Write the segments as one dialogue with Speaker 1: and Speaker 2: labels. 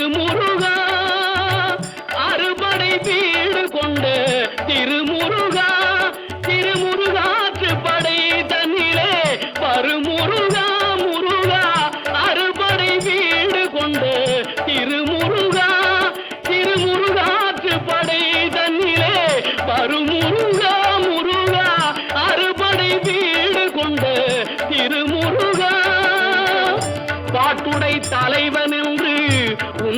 Speaker 1: திருமுருகா அறுபடை வீடு கொண்ட திருமுருகா திருமுருகாற்று படை தன்னிலே பருமுருகா முருகா அறுபடை வீடு கொண்ட திருமுருகா திருமுருகாற்று படை தன்னிலே பருமுருகா முருகா அறுபடை வீடு கொண்ட திருமுருகா. பாட்டுடை தலைவன்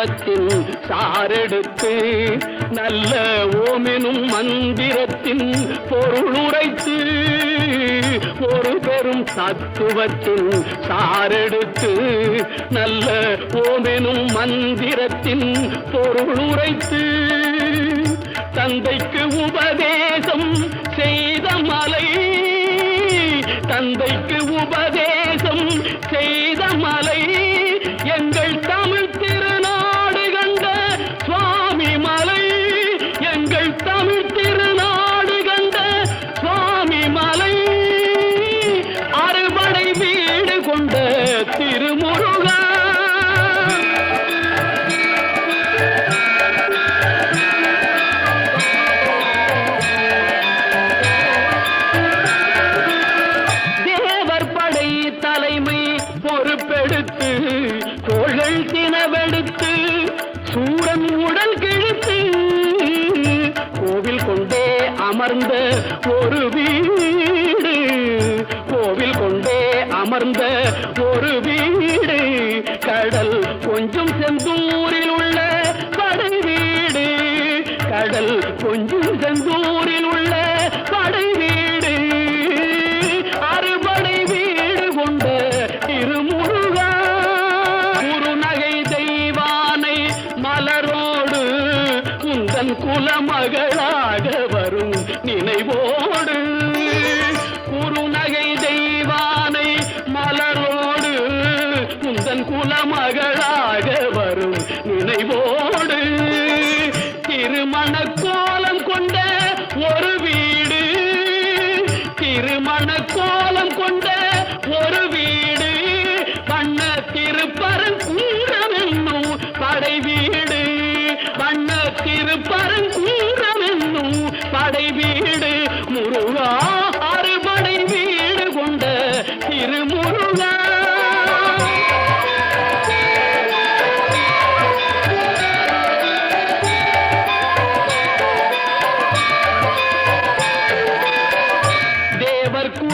Speaker 1: தத்துவத்தின் சாரெடுத்து நல்ல ஓமெனும் மந்திரத்தின் பொருளுரைத்து ஒரு பெரும் தத்துவத்தின் சாரெடுத்து நல்ல ஓமெனும் மந்திரத்தின் பொருளுரைத்து தந்தைக்கு உபதேசம் செய்த மலை தந்தைக்கு உபதேசம் அமர்ந்த ஒரு வீடு. கோவில் கொண்டே அமர்ந்த ஒரு வீடு. கடல் கொஞ்சம் செந்தூரில் உள்ள படை வீடு. கடல் கொஞ்சம் செந்தூரில் உள்ள குலமகளாக வரும் நினைவோடு குறுநகை தெய்வானை மலரோடு குந்தன் குலமகளாக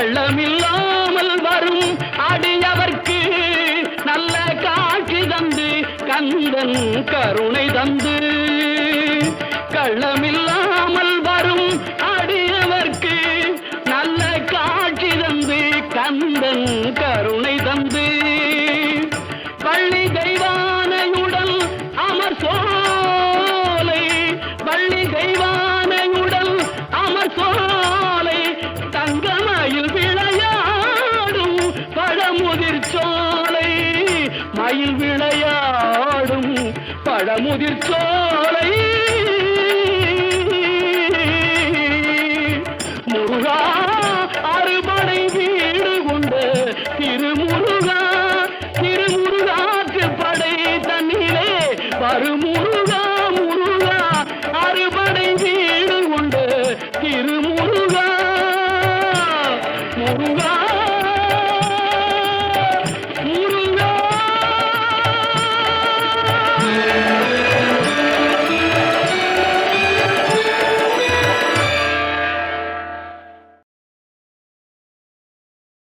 Speaker 1: கள்ளமில்லாமல் வரும் அடியவர்க்கு நல்ல காட்சி தந்து கந்தன் கருணை தந்து. கள்ளமில்லாமல் வரும் அடியவர்க்கு நல்ல காட்சி தந்து கந்தன் கருணை தந்து. பள்ளி தெய்வானையுடன் அமர் சோலை பள்ளி தெய்வான பழமுதிர் சோலை. முருகா